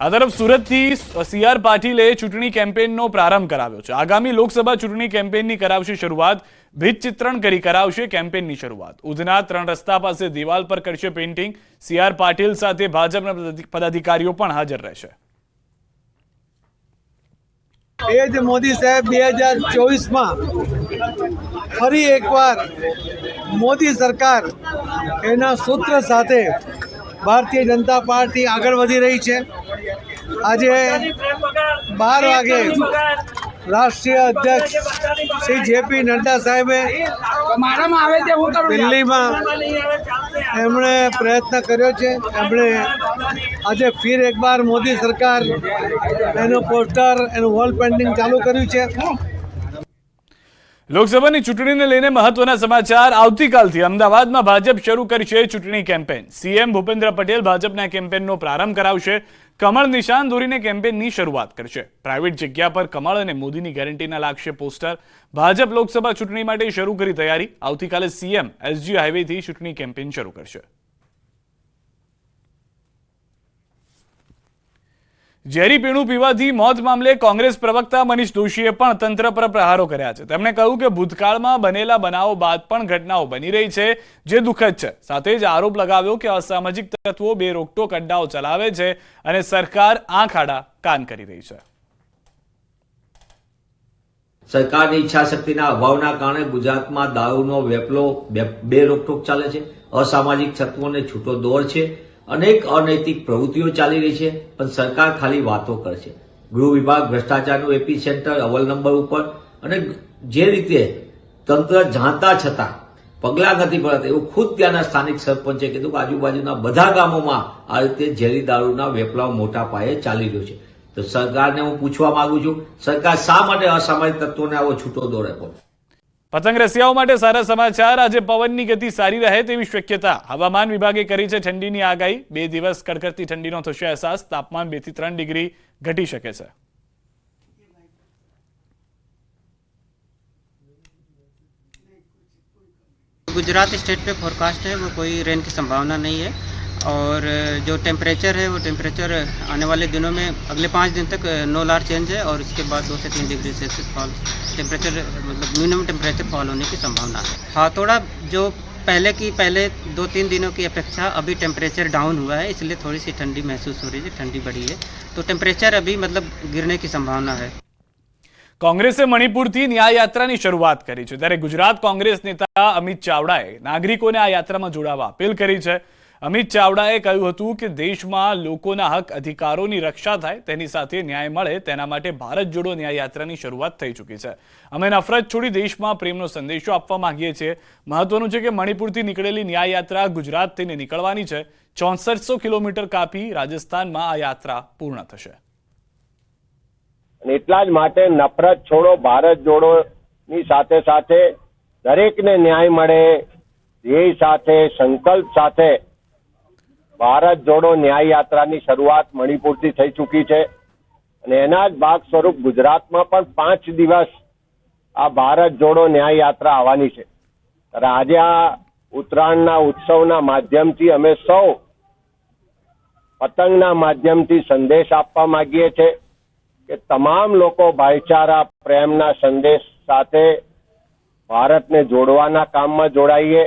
આ તરફ સુરતથી સીઆર પાટીલે ચૂંટણી કેમ્પેનનો પ્રારંભ કરાવ્યો છે. આગામી લોકસભા ચૂંટણી કેમ્પેનની કરાવશે શરૂઆત ભીત ચિત્રણ કરી કરાવશે કેમ્પેનની શરૂઆત. ઉધના ત્રણ રસ્તા પાસે દિવાલ પર કરશે પેઇન્ટિંગ સીઆર પાટીલ સાથે ભાજપના પદાધિકારીઓ પણ હાજર રહેશે. એ જ મોદી સાહેબ બે હજાર ચોવીસમાં ફરી એકવાર મોદી સરકાર એના સૂત્ર સાથે ભારતીય જનતા પાર્ટી આગળ વધી રહી છે. આજે બાર વાગે રાષ્ટ્રીય અધ્યક્ષ શ્રી જેપી નડ્ડા સાહેબે દિલ્હીમાં એમણે પ્રયત્ન કર્યો છે. એમણે આજે ફિર એકવાર મોદી સરકાર, એનું પોસ્ટર, એનું વોલ પેન્ટિંગ ચાલુ કર્યું છે. લોકસભાની ચૂંટણીને લઈને મહત્વના સમાચાર આવતીકાલથી. અમદાવાદમાં ભાજપ શરૂ કરશે ચૂંટણી કેમ્પેન. સીએમ ભૂપેન્દ્ર પટેલ ભાજપના કેમ્પેનનો પ્રારંભ કરાવશે. કમળ નિશાન દોરીને કેમ્પેનની શરૂઆત કરશે. પ્રાઇવેટ જગ્યા પર કમળ અને મોદીની ગેરંટીના લાગશે પોસ્ટર. ભાજપ લોકસભા ચૂંટણી માટે શરૂ કરી તૈયારી. આવતીકાલે સીએમ એસજી હાઈવેથી ચૂંટણી કેમ્પેન શરૂ કરશે. ઝેરી પીણું પીવાથી મોત મામલે કોંગ્રેસ પ્રવક્તા મનીષ દોશીએ પણ તંત્ર પર પ્રહારો કર્યા છે. તેમણે કહ્યું કે ભૂતકાળમાં બનેલા બનાવો બાદ પણ ઘટનાઓ બની રહી છે, જે દુઃખદ છે. સાથે જ આરોપ લગાવ્યો કે અસામાજિક તત્વો બે રોકટોક અડ્ડાઓ ચલાવે છે અને સરકાર આંખ આડા કાન કરી રહી છે. સરકારની ઈચ્છા શક્તિના અભાવના કારણે ગુજરાતમાં દારૂનો વેપલો બે રોકટોક ચાલે છે. અસામાજિક તત્વોને છૂટો દોર છે. અનેક અનૈતિક પ્રવૃત્તિઓ ચાલી રહી છે, પણ સરકાર ખાલી વાતો કરે છે ગૃહ વિભાગ, ભ્રષ્ટાચારનું એપી સેન્ટર અવલ નંબર ઉપર અને જે રીતે તંત્ર જાણતા છતાં પગલાં નથી ભરાતા, એવું ખુદ ત્યાંના સ્થાનિક સરપંચે કીધું કે આજુબાજુના બધા ગામોમાં આ રીતે ઝેરી દારૂના વેપલાવ મોટા પાયે ચાલી રહ્યો છે. તો સરકારને હું પૂછવા માંગુ છું, સરકાર શા માટે અસામાજિક તત્વોને આવો છૂટો દોરે છે પતંગ રસિયાઓ માટે સારા સમાચાર આજે પવનની ગતિ સારી રહે તેવી શક્યતા હવામાન વિભાગે કરી છે ઠંડીની આગાહી બે દિવસ કડકડતી ઠંડીનો થશે અહેસાસ તાપમાન બે થી ત્રણ ડિગ્રી ઘટી શકે છે गुजरात स्टेट पे फोरकास्ट है वो कोई रेन की संभावना नहीं है और जो टेम्परेचर है वो टेम्परेचर आने वाले दिनों में अगले पाँच दिन तक नो लार चेंज है और उसके बाद दो से तीन डिग्री सेल्सियस फॉल टेम्परेचर मतलब मिनिमम टेम्परेचर फॉल होने की संभावना है हाँ थोड़ा जो पहले की पहले दो तीन दिनों की अपेक्षा अभी टेम्परेचर डाउन हुआ है इसलिए थोड़ी सी ठंडी महसूस हो रही है ठंडी बढ़ी है तो टेम्परेचर अभी मतलब गिरने की संभावना है કોંગ્રેસે મણિપુરથી ન્યાય યાત્રાની શરૂઆત કરી છે ત્યારે ગુજરાત કોંગ્રેસ નેતા અમિત ચાવડાએ નાગરિકોને આ યાત્રામાં જોડાવા અપીલ કરી છે અમિત ચાવડાએ કહ્યું હતું કે દેશમાં લોકોના હક અધિકારોની રક્ષા થાય, તેની સાથે ન્યાય મળે, તેના માટે ભારત જોડો ન્યાય યાત્રાની શરૂઆત થઈ ચૂકી છે. અમે નફરત છોડી દેશમાં પ્રેમનો સંદેશો આપવા માંગીએ છીએ. મહત્વનું છે કે મણિપુરથી નીકળેલી ન્યાય યાત્રા ગુજરાત થઈને નીકળવાની છે. ચોસઠસો કિલોમીટર કાપી રાજસ્થાનમાં આ યાત્રા પૂર્ણ થશે. એટલા જ માટે નફરત છોડો, ભારત જોડો ની સાથે સાથે દરેકને ન્યાય મળે, ધ્યેય સાથે, સંકલ્પ સાથે ભારત જોડો ન્યાય યાત્રાની શરૂઆત મણિપુરથી થઈ ચૂકી છે અને એના જ ભાગ સ્વરૂપ ગુજરાતમાં પણ પાંચ દિવસ આ ભારત જોડો ન્યાય યાત્રા આવવાની છે. ત્યારે આજે આ ઉત્તરાયણના ઉત્સવના માધ્યમથી અમે સૌ પતંગના માધ્યમથી સંદેશ આપવા માંગીએ છીએ કે તમામ લોકો ભાઈચારા, પ્રેમના સંદેશ સાથે ભારતને જોડવાના કામમાં જોડાઈએ.